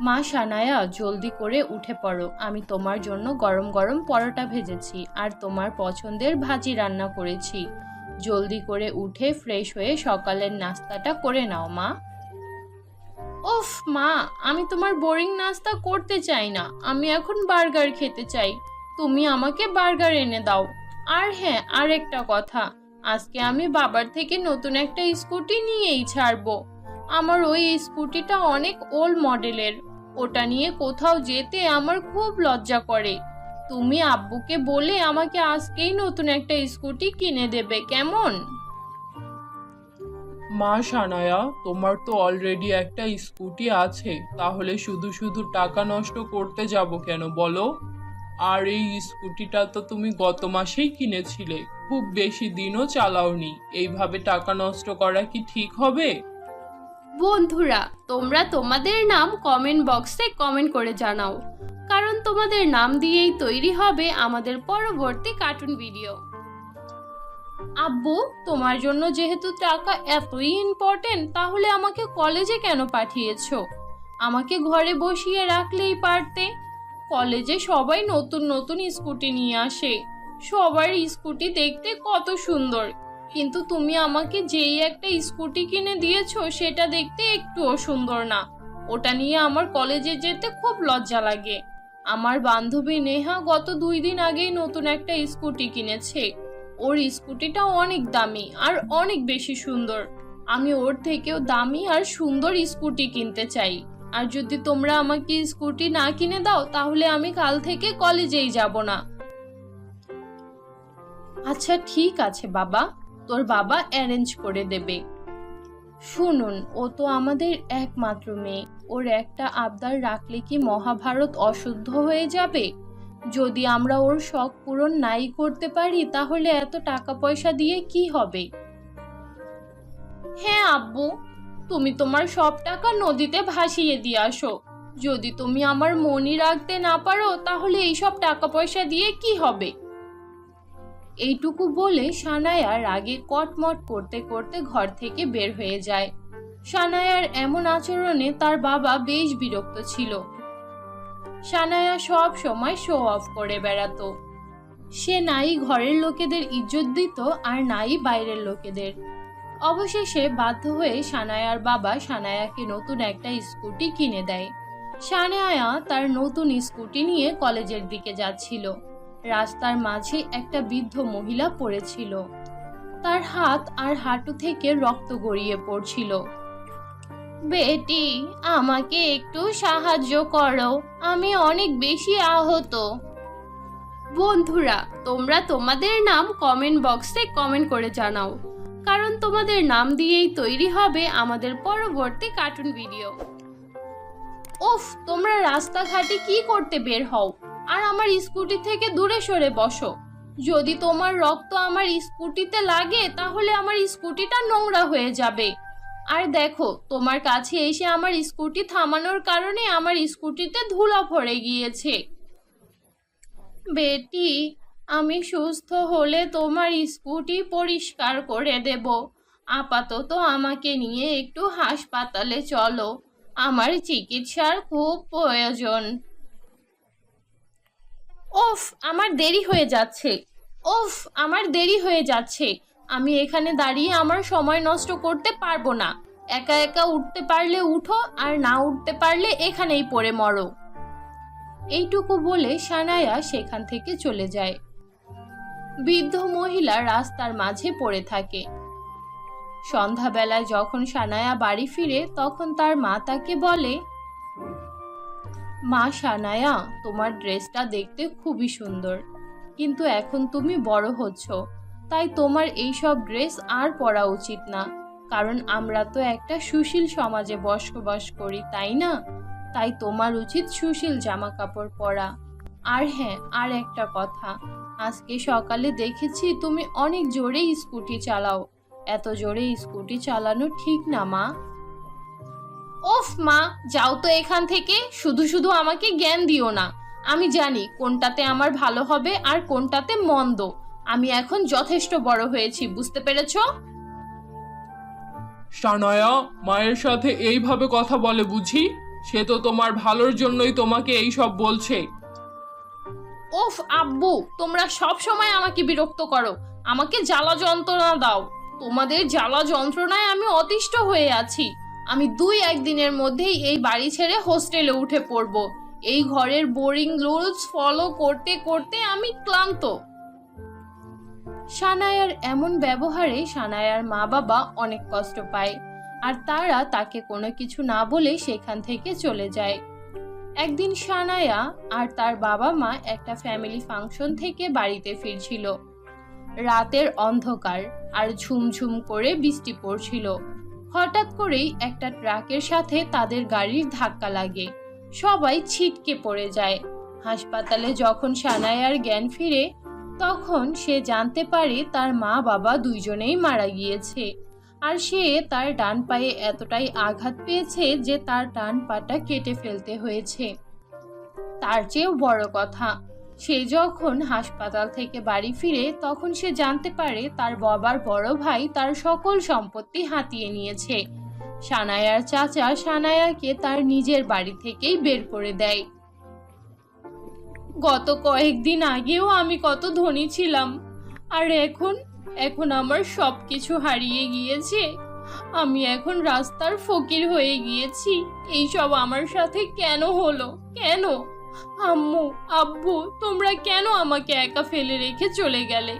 মা সানায়া, জলদি করে উঠে পড়ো। আমি তোমার জন্য গরম গরম পরোটা ভেজেছি আর তোমার পছন্দের ভাজি রান্না করেছি। জলদি করে উঠে ফ্রেশ হয়ে সকালের নাস্তাটা করে নাও, মা। ওফ মা, আমি তোমার বোরিং নাস্তা করতে চাই না। আমি এখন বার্গার খেতে চাই। তুমি আমাকে বার্গার এনে দাও। আর হ্যাঁ আর একটা কথা। আজকে আমি বাবার থেকে নতুন একটা স্কুটি নিয়েই ছাড়বো। আমার ওই স্কুটিটা অনেক ওল্ড মডেলের ওটা নিয়ে কোথাও যেতে আমার খুব লজ্জা করে। তুমি আব্বুকে বলে আমাকে আজকেই নতুন একটা স্কুটি কিনে দেবে, কেমন? মা সানায়া, তোমার তো অলরেডি একটা স্কুটি আছে, তাহলে শুধু শুধু টাকা নষ্ট করতে যাব কেন বলো? আর এই স্কুটিটা তো তুমি গত মাসেই কিনেছিলে, খুব বেশি দিনও চালাওনি, এইভাবে টাকা নষ্ট করা কি ঠিক হবে? বন্ধুরা, তোমরা তোমাদের নাম কমেন্ট বক্সে কমেন্ট করে জানাও। কারণ তোমাদের নাম দিয়েই তৈরি হবে আমাদের পরবর্তী কার্টুন ভিডিও আব্বু, তোমার জন্য যেহেতু টাকা এতই ইম্পর্টেন্ট তাহলে আমাকে কলেজে কেন পাঠিয়েছো? আমাকে ঘরে বসিয়ে রাখলেই পারতে। কলেজে সবাই নতুন নতুন স্কুটি নিয়ে আসে। সবার স্কুটি দেখতে কত সুন্দর। কিন্তু তুমি আমাকে যেই একটা স্কুটি কিনে দিয়েছ, সেটা দেখতে একটুও সুন্দর না। ওটা নিয়ে আমার কলেজে যেতে খুব লজ্জা লাগে। আমার বান্ধবী নেহা গত দুই দিন আগেই নতুন একটা স্কুটি কিনেছে। ওর স্কুটিটা অনেক দামি আর অনেক বেশি সুন্দর। আমি ওর থেকেও দামি আর সুন্দর স্কুটি কিনতে চাই। আর যদি তোমরা আমাকে স্কুটি না কিনে দাও, তাহলে আমি কাল থেকে কলেজেই যাব না। আচ্ছা ঠিক আছে, বাবা। তোর বাবা অ্যারেঞ্জ করে দেবে। শুনুন, ও তো আমাদের একমাত্র মেয়ে। ওর একটা আবদার রাখলে কি মহাভারত অশুদ্ধ হয়ে যাবে? যদি আমরা ওর শখ পূরণ নাই করতে পারি, তাহলে এত টাকা পয়সা দিয়ে কি হবে? হ্যাঁ আব্বু। তুমি তোমার সব টাকা নদীতে ভাসিয়ে দিয়ে আসো। যদি তুমি আমার মনি রাখতে না পারো, তাহলে এইসব টাকা পয়সা দিয়ে কি হবে? এইটুকু বলে সানায়া রাগে কটমট করতে করতে ঘর থেকে বের হয়ে যায়। সানায়ার এমন আচরণে তার বাবা বেশ বিরক্ত ছিল। সানায়া সব সময় শো অফ করে বেড়াতো। সে নাই ঘরের লোকেদের ইজ্জত দিত আর নাই বাইরের লোকেদের। অবশেষে বাধ্য হয়ে সানায়ার বাবা সানায়াকে নতুন একটা স্কুটি কিনে দেয়। সানায়া তার নতুন স্কুটি নিয়ে কলেজের দিকে যাচ্ছিল। রাস্তার মাঝে একটা বৃদ্ধ মহিলা পড়েছিল। তার হাত আর হাঁটু থেকে রক্ত গড়িয়ে পড়ছিল। বেটি, আমাকে একটু সাহায্য করো, আমি অনেক বেশি আহত। বন্ধুরা, তোমরা তোমাদের নাম কমেন্ট বক্সে কমেন্ট করে জানাও, কারণ তোমাদের নাম দিয়েই তৈরি হবে আমাদের পরবর্তী কার্টুন ভিডিও। উফ, তোমরা রাস্তাঘাটে কি করতে বের হও? আর আমার স্কুটি থেকে দূরে সরে বসো। যদি তোমার রক্ত আমার স্কুটিতে লাগে, তাহলে আমার স্কুটিটা নোংরা হয়ে যাবে। আর দেখো, তোমার কাছে এসে আমার স্কুটি থামানোর কারণে আমার স্কুটিতে ধুলা ভরে গিয়েছে। বেটি, আমি সুস্থ হলে তোমার স্কুটি পরিষ্কার করে দেব। আপাতত আমাকে নিয়ে একটু হাসপাতালে চলো। আমার চিকিৎসার খুব প্রয়োজন। ওফ, আমার দেরি হয়ে যাচ্ছে। ওফ, আমার দেরি হয়ে যাচ্ছে। আমি এখানে দাঁড়িয়ে আমার সময় নষ্ট করতে পারব না। একা একা উঠতে পারলে উঠো আর না উঠতে পারলে এখানেই পড়ে মরো। এইটুকু বলে সানায়া সেখান থেকে চলে যায়। বৃদ্ধ মহিলা রাস্তার মাঝে পড়ে থাকে। সন্ধ্যাবেলায় যখন সানায়া বাড়ি ফিরে, তখন তার মা তাকে বলে মা সানায়া, তোমার ড্রেসটা দেখতে খুবই সুন্দর। কিন্তু এখন তুমি বড় হচ্ছ, তাই তোমার এই সব ড্রেস আর পরা উচিত না। কারণ আমরা তো একটা সুশীল সমাজে বসবাস করি, তাই না? তাই তোমার উচিত সুশীল জামা কাপড় পরা। আর হ্যাঁ আর একটা কথা, আজকে সকালে দেখেছি তুমি অনেক জোরে স্কুটি চালাও। এত জোরে স্কুটি চালানো ঠিক না, মা? ওফ মা যাও তো এখান থেকে। শুধু শুধু আমাকে জ্ঞান দিও না। আমি জানি কোনটাতে আমার ভালো হবে আর কোনটাতে মন্দ। আমি এখন যথেষ্ট বড় হয়েছি বুঝতে পেরেছ? সানায়া মায়ের সাথে এইভাবে কথা বলে বুঝি? সে তো তোমার ভালোর জন্যই তোমাকে এই সব বলছে। ওফ আব্বু তোমরা সব সময় আমাকে বিরক্ত করো। আমাকে জ্বালা যন্ত্রণা দাও। তোমাদের জ্বালা যন্ত্রণায় আমি অতিষ্ঠ হয়ে আছি। আমি দুই একদিনের মধ্যেই এই বাড়ি ছেড়ে হোস্টেলে উঠে পড়ব। এই ঘরের বোরিং রুলস ফলো করতে করতে আমি ক্লান্ত। সানায়ার এমন ব্যবহারে সানায়ার মা বাবা অনেক কষ্ট পায়, আর তারা তাকে কোনো কিছু না বলে সেখান থেকে চলে যায়। একদিন সানায়া আর তার বাবা মা একটা ফ্যামিলি ফাংশন থেকে বাড়িতে ফিরছিল। রাতের অন্ধকার আর ঝুমঝুম করে বৃষ্টি পড়ছিল। হঠাৎ করেই একটা ট্রাকের সাথে তাদের গাড়ির ধাক্কা লাগে। সবাই ছিটকে পড়ে যায়। হাসপাতালে যখন সানায়ার জ্ঞান ফিরে, তখন সে জানতে পারে তার মা বাবা দুইজনেই মারা গিয়েছে। আর সে তার ডান পায়ে এতটাই আঘাত পেয়েছে যে তার ডান পাটা কেটে ফেলতে হয়েছে। তার চেয়েও বড় কথা সে যখন হাসপাতাল থেকে বাড়ি ফিরে, তখন সে জানতে পারে তার বাবার বড় ভাই তার সকল সম্পত্তি হাতিয়ে নিয়েছে। সানায়ার চাচা সানায়াকে তার নিজের বাড়ি থেকেই বের করে দেয়। গত কয়েকদিন আগেও আমি কত ধনী ছিলাম, আর এখন এখন আমার সব কিছু হারিয়ে গিয়েছে। আমি এখন রাস্তার ফকির হয়ে গিয়েছি। এইসব আমার সাথে কেন হলো? কেন? আম্মু, আব্বু, তোমরা কেন আমাকে একা ফেলে রেখে চলে গেলে?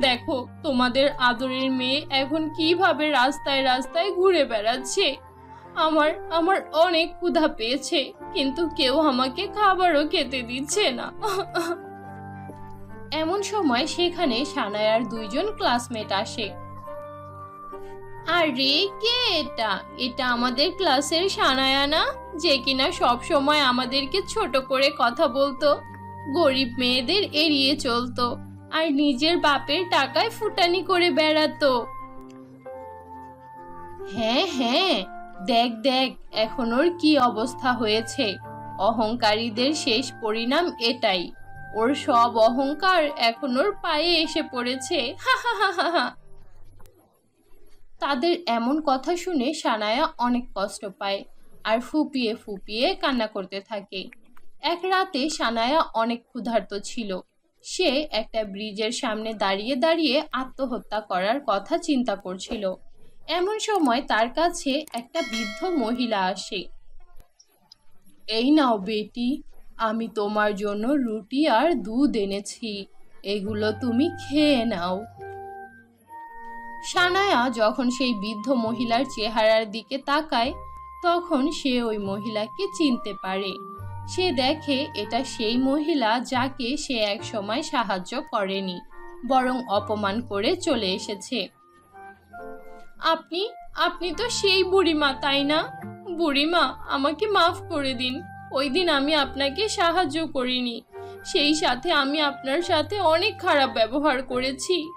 দেখো, তোমাদের আদরের মেয়ে এখন কীভাবে রাস্তায় রাস্তায় ঘুরে বেড়াচ্ছে। আমার আমার অনেক ক্ষুধা পেয়েছে, কিন্তু কেউ আমাকে খাবারও খেতে দিচ্ছে না। এমন সময় সেখানে সানায়ার দুইজন ক্লাসমেট আসে। আরে কে এটা? এটা আমাদের ক্লাসের সানায়া না? যে কিনা সব সময় আমাদেরকে ছোট করে কথা বলতো। গরিব মেয়েদের এড়িয়ে চলতো আর নিজের বাপের টাকায় ফুটানি করে বেড়াতো। হ্যাঁ হ্যাঁ দেখ দেখ, এখন ওর কি অবস্থা হয়েছে? অহংকারীদের শেষ পরিণাম এটাই। ওর সব অহংকার এখন ওর পায়ে এসে পড়েছে। হা হা হা হা। তাদের এমন কথা শুনে সানায়া অনেক কষ্ট পায় আর ফুপিয়ে ফুপিয়ে কান্না করতে থাকে। এক রাতে সানায়া অনেক ক্ষুধার্ত ছিল। সে একটা ব্রিজের সামনে দাঁড়িয়ে দাঁড়িয়ে আত্মহত্যা করার কথা চিন্তা করছিল। এমন সময় তার কাছে একটা বৃদ্ধ মহিলা আসে। এই নাও বেটি, আমি তোমার জন্য রুটি আর দুধ এনেছি। এগুলো তুমি খেয়ে নাও। সানায়া যখন সেই বৃদ্ধ মহিলার চেহারার দিকে তাকায়, তখন সে ওই মহিলাকে চিনতে পারে। সে দেখে এটা সেই মহিলা যাকে সে এক সময় সাহায্য করেনি, বরং অপমান করে চলে এসেছে। আপনি আপনি তো সেই বুড়িমা, তাই না? বুড়িমা, আমাকে মাফ করে দিন। ওই দিন আমি আপনাকে সাহায্য করিনি। সেই সাথে আমি আপনার সাথে অনেক খারাপ ব্যবহার করেছি।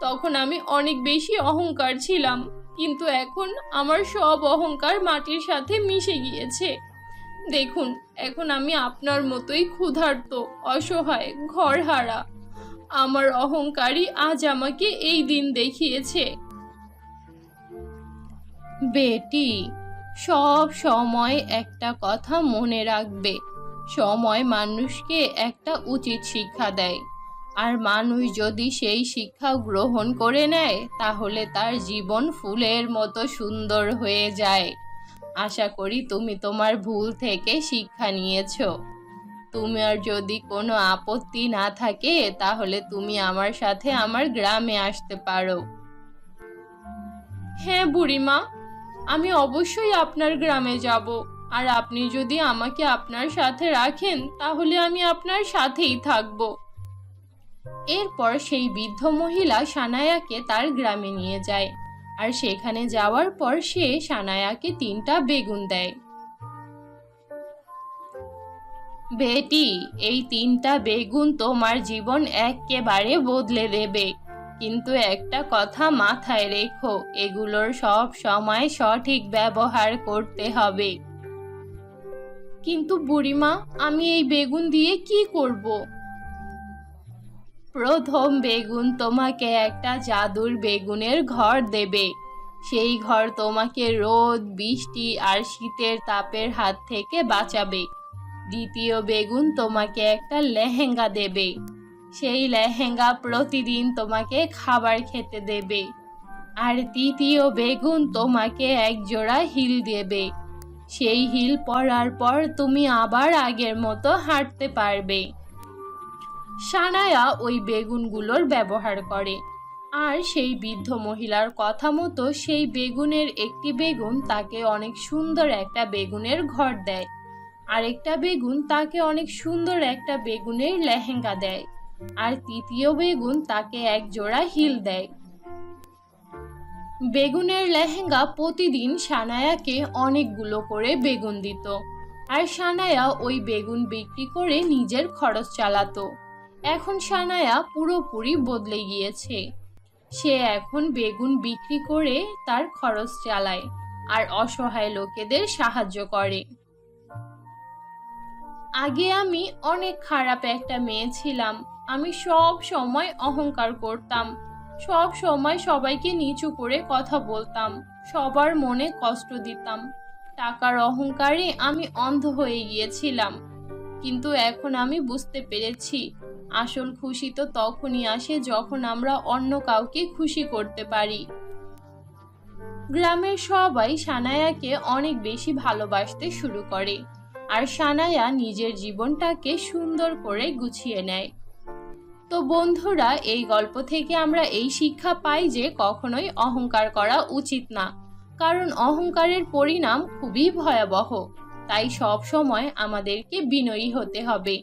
তখন আমি অনেক বেশি অহংকার ছিলাম। কিন্তু এখন আমার সব অহংকার মাটির সাথে মিশে গিয়েছে। দেখুন, এখন আমি আপনার মতোই ক্ষুধার্ত, অসহায়, ঘরহারা। আমার অহংকারই আজ আমাকে এই দিন দেখিয়েছে। বেটি, সব সময় একটা কথা মনে রাখবে। সময় মানুষকে একটা উচিত শিক্ষা দেয়। আর মানুষ যদি সেই শিক্ষা গ্রহণ করে নেয়, তাহলে তার জীবন ফুলের মতো সুন্দর হয়ে যায়। আশা করি তুমি তোমার ভুল থেকে শিক্ষা নিয়েছ। তুমি আর যদি কোনো আপত্তি না থাকে, তাহলে তুমি আমার সাথে আমার গ্রামে আসতে পারো। হ্যাঁ বুড়িমা, আমি অবশ্যই আপনার গ্রামে যাব। আর আপনি যদি আমাকে আপনার সাথে রাখেন, তাহলে আমি আপনার সাথেই থাকব। এরপর সেই বৃদ্ধ মহিলা সানায়াকে তার গ্রামে নিয়ে যায়। আর সেখানে যাওয়ার পর সে সানায়াকে তিনটা বেগুন দেয়। বেটি, এই তিনটা বেগুন তোমার জীবন একেবারে বদলে দেবে। কিন্তু একটা কথা মাথায় রেখো, এগুলোর সব সময় সঠিক ব্যবহার করতে হবে। কিন্তু বুড়িমা, আমি এই বেগুন দিয়ে কি করব? প্রথম বেগুন তোমাকে একটা জাদুর বেগুনের ঘর দেবে। সেই ঘর তোমাকে রোদ, বৃষ্টি আর শীতের তাপের হাত থেকে বাঁচাবে। দ্বিতীয় বেগুন তোমাকে একটা লেহেঙ্গা দেবে। সেই লেহেঙ্গা প্রতিদিন তোমাকে খাবার খেতে দেবে। আর তৃতীয় বেগুন তোমাকে এক জোড়া হিল দেবে। সেই হিল পরার পর তুমি আবার আগের মতো হাঁটতে পারবে। সানায়া ওই বেগুনগুলোর ব্যবহার করে। আর সেই বৃদ্ধ মহিলার কথা মতো সেই বেগুনের একটি বেগুন তাকে অনেক সুন্দর একটা বেগুনের ঘর দেয়। আরেকটা বেগুন তাকে অনেক সুন্দর একটা বেগুনের লেহেঙ্গা দেয়। আর তৃতীয় বেগুন তাকে এক জোড়া হিল দেয়। বেগুনের লেহেঙ্গা প্রতিদিন সানায়াকে অনেকগুলো করে বেগুন দিত। আর সানায়া ওই বেগুন বিক্রি করে নিজের খরচ চালাতো। এখন সানায়া পুরোপুরি বদলে গিয়েছে। সে এখন বেগুন বিক্রি করে তার খরচ চালায় আর অসহায় লোকেদের সাহায্য করে। আগে আমি অনেক খারাপ একটা মেয়ে ছিলাম। আমি সব সময় অহংকার করতাম। সব সময় সবাইকে নিচু করে কথা বলতাম। সবার মনে কষ্ট দিতাম। টাকার অহংকারে আমি অন্ধ হয়ে গিয়েছিলাম। কিন্তু এখন আমি বুঝতে পেরেছি আসল খুশি তো তখনই আসে যখন আমরা অন্য কাউকে খুশি করতে পারি। গ্রামের সবাই সানায়াকে অনেক বেশি ভালোবাসতে শুরু করে আর সানায়া নিজের জীবনটাকে সুন্দর করে গুছিয়ে নেয়। তো বন্ধুরা, এই গল্প থেকে আমরা এই শিক্ষা পাই যে কখনোই অহংকার করা উচিত না, কারণ অহংকারের পরিণাম খুবই ভয়াবহ, তাই সব সময় আমাদেরকে বিনয়ী হতে হবে।